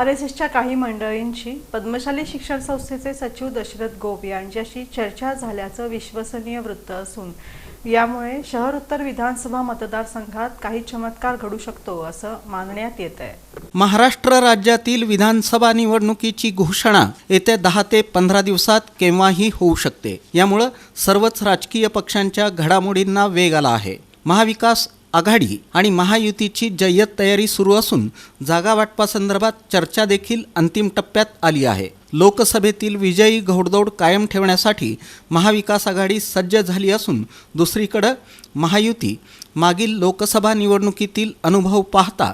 R S एसच्या काही मंडळींशी पद्मशाली शिक्षण संस्थेचे सचिव दशरथ गोप यांच्याशी चर्चा झाल्याचं विश्वसनीय वृत्त असून यामुळे शहर उत्तर विधानसभा मतदारसंघात काही चमत्कार घडू शकतो असं मानण्यात येत आहे महाराष्ट्र राज्यातील विधानसभा निवडणुकीची घोषणा येत्या दहा ते पंधरा दिवसात केव्हाही होऊ शकते. यामुळं सर्वच राजकीय पक्षांच्या घडामोडींना वेग आला आहे. महाविकास आघाडी आणि महायुतीची जय्यत तयारी सुरू असून जागा वाटपासंदर्भात चर्चा देखील अंतिम टप्प्यात आली आहे. लोकसभेतील विजयी घोडदौड कायम ठेवण्यासाठी महाविकास आघाडी सज्ज झाली असून दुसरीकडं महायुती मागील लोकसभा निवडणुकीतील अनुभव पाहता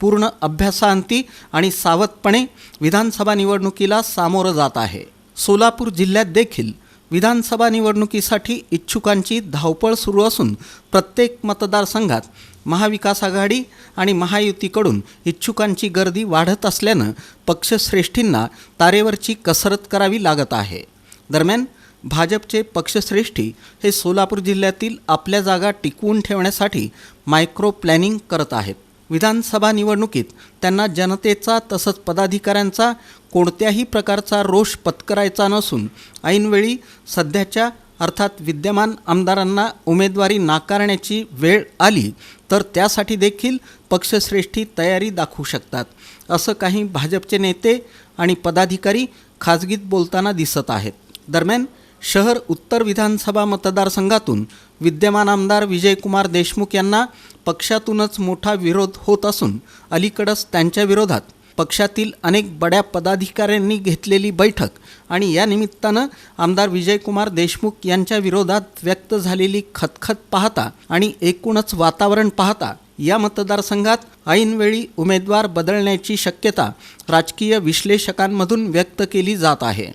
पूर्ण अभ्यासांती आणि सावधपणे विधानसभा निवडणुकीला सामोरं जात आहे. सोलापूर जिल्ह्यात देखील विधानसभा निवडणुकीसाठी इच्छुकांची धावपळ सुरू असून प्रत्येक मतदारसंघात महाविकास आघाडी आणि महायुतीकडून इच्छुकांची गर्दी वाढत असल्यानं पक्षश्रेष्ठींना तारेवरची कसरत करावी लागत आहे. दरम्यान भाजपचे पक्षश्रेष्ठी हे सोलापूर जिल्ह्यातील आपल्या जागा टिकवून ठेवण्यासाठी मायक्रो प्लॅनिंग करत आहेत. विधानसभा निवडणुकीत त्यांना जनतेचा तसंच पदाधिकाऱ्यांचा कोणत्याही प्रकारचा रोष पत्करायचा नसून ऐनवेळी सध्याच्या अर्थात विद्यमान आमदारांना उमेदवारी नाकारण्याची वेळ आली तर त्यासाठी देखील पक्षश्रेष्ठी तयारी दाखवू शकतात असं काही भाजपचे नेते आणि पदाधिकारी खाजगीत बोलताना दिसत आहेत. दरम्यान शहर उत्तर विधानसभा मतदारसंघातून विद्यमान आमदार विजयकुमार देशमुख यांना पक्षातूनच मोठा विरोध होत असून अलीकडंच त्यांच्या विरोधात पक्षातील अनेक बड्या पदाधिकाऱ्यांनी घेतलेली बैठक आणि या निमित्तानं आमदार विजयकुमार देशमुख यांच्या विरोधात व्यक्त झालेली खतखत पाहता आणि एकूणच वातावरण पाहता या मतदारसंघात ऐनवेळी उमेदवार बदलण्याची शक्यता राजकीय विश्लेषकांमधून व्यक्त केली जात आहे.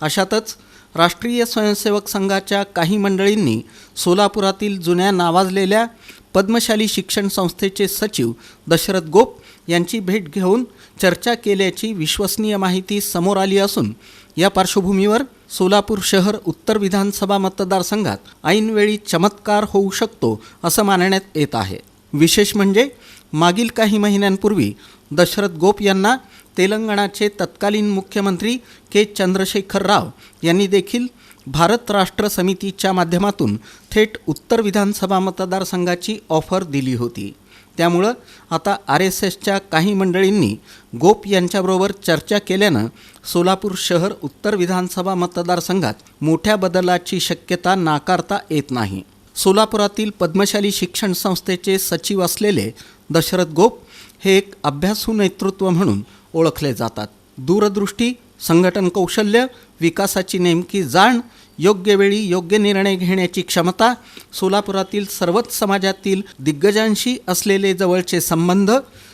अशातच राष्ट्रीय स्वयंसेवक संघाच्या काही मंडळींनी सोलापुरातील जुन्या नावाजलेल्या पद्मशाली शिक्षण संस्थेचे सचिव दशरथ गोप यांची भेट घेऊन चर्चा केल्याची विश्वसनीय माहिती समोर आली असून या पार्श्वभूमीवर सोलापूर शहर उत्तर विधानसभा मतदारसंघात ऐनवेळी चमत्कार होऊ शकतो असं मानण्यात येत आहे. विशेष म्हणजे मागील काही महिन्यांपूर्वी दशरथ गोप यांना तेलंगणाचे तत्कालीन मुख्यमंत्री के चंद्रशेखर राव यांनी देखील भारत राष्ट्र समितीच्या माध्यमातून थेट उत्तर विधानसभा मतदारसंघाची ऑफर दिली होती. त्यामुळं आता आर एस एसच्या काही मंडळींनी गोप यांच्याबरोबर चर्चा केल्यानं सोलापूर शहर उत्तर विधानसभा मतदारसंघात मोठ्या बदलाची शक्यता नाकारता येत नाही. सोलापुरातील पद्मशाली शिक्षण संस्थेचे सचिव असलेले दशरथ गोप हे एक अभ्यासू नेतृत्व म्हणून ओळखले जातात. दूरदृष्टी संघटन कौशल्य विकासाची नेमकी जाण योग्य वेळी योग्य निर्णय घेण्याची क्षमता सोलापुरातील सर्वच समाजातील दिग्गजांशी असलेले जवळचे संबंध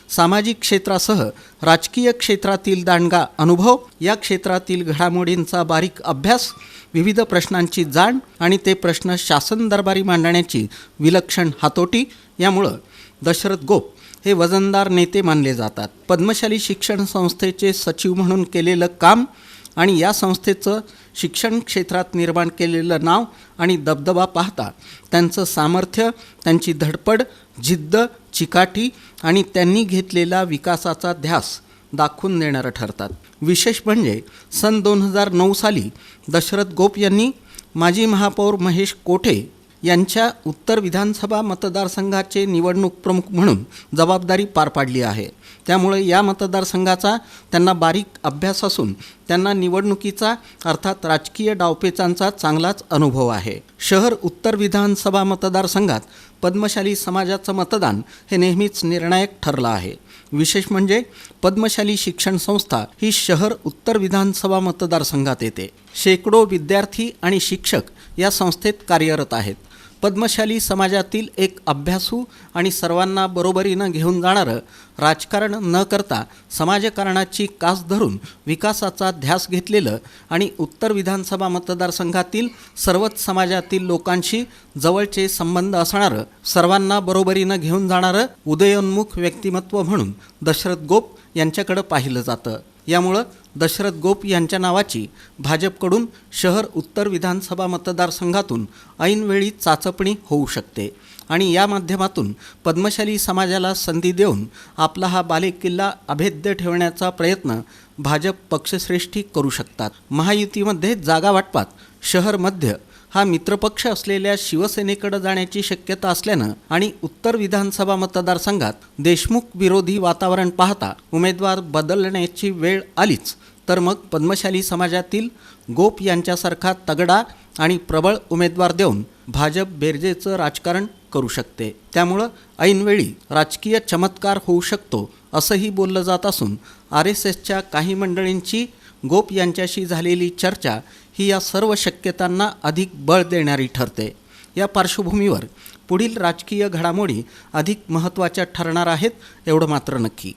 सामाजिक क्षेत्रासह राजकीय क्षेत्रातील दांडगा अनुभव या क्षेत्रातील घडामोडींचा बारीक अभ्यास विविध प्रश्नांची जाण आणि ते प्रश्न शासन दरबारी मांडण्याची विलक्षण हातोटी यामुळं दशरथ गोप हे वजनदार नेते मानले जातात. पद्मशाली शिक्षण संस्थेचे सचिव म्हणून केलेलं काम आणि या संस्थेचं शिक्षण क्षेत्रात निर्माण केलेलं नाव आणि दबदबा पाहता त्यांचं सामर्थ्य त्यांची धडपड जिद्द चिकाटी आणि त्यांनी घेतलेला विकासाचा ध्यास दाखवून देणारं ठरतात. विशेष म्हणजे सन दोन हजार नऊ साली दशरथ गोप यांनी माजी महापौर महेश कोठे यांच्या उत्तर विधानसभा मतदारसंघाचे निवडणूक प्रमुख म्हणून जबाबदारी पार पाडली आहे. त्यामुळे या मतदारसंघाचा त्यांना बारीक अभ्यास असून त्यांना निवडणुकीचा अर्थात राजकीय डावपेचांचा चांगलाच अनुभव आहे. शहर उत्तर विधानसभा मतदारसंघात पद्मशाली समाजाचं मतदान हे नेहमीच निर्णायक ठरलं आहे. विशेष म्हणजे पद्मशाली शिक्षण संस्था ही शहर उत्तर विधानसभा मतदारसंघात येते. शेकडो विद्यार्थी आणि शिक्षक या संस्थेत कार्यरत आहेत. पद्मशाली समाजातील एक अभ्यासू आणि सर्वांना बरोबरीनं घेऊन जाणारं राजकारण न करता समाजकारणाची कास धरून विकासाचा ध्यास घेतलेलं आणि उत्तर विधानसभा मतदारसंघातील सर्वच समाजातील लोकांशी जवळचे संबंध असणारं सर्वांना बरोबरीनं घेऊन जाणारं उदयोन्मुख व्यक्तिमत्व म्हणून दशरथ गोप यांच्याकडं पाहिलं जातं. यामुळं दशरथ गोप यांच्या नावाची भाजपकडून शहर उत्तर विधानसभा मतदारसंघातून ऐनवेळी चाचपणी होऊ शकते आणि या माध्यमातून पद्मशाली समाजाला संधी देऊन आपला हा बालेकिल्ला अभेद्य ठेवण्याचा प्रयत्न भाजप पक्षश्रेष्ठी करू शकतात. महायुतीमध्ये जागा वाटपात शहर मध्य हा मित्रपक्ष असलेल्या शिवसेनेकडे जाण्याची शक्यता असल्यानं आणि उत्तर विधानसभा मतदारसंघात देशमुख विरोधी वातावरण पाहता उमेदवार बदलण्याची वेळ आलीच तर मग पद्मशाली समाजातील गोप यांच्यासारखा तगडा आणि प्रबळ उमेदवार देऊन भाजप बेरजेचं राजकारण करू शकते. त्यामुळं ऐनवेळी राजकीय चमत्कार होऊ शकतो असंही बोललं जात असून आर एस एसच्या काही मंडळींची गोप यांच्याशी झालेली चर्चा ही या सर्व शक्यतांना अधिक बळ देणारी ठरते. या पार्श्वभूमीवर पुढील राजकीय घडामोडी अधिक महत्त्वाच्या ठरणार आहेत एवढं मात्र नक्की.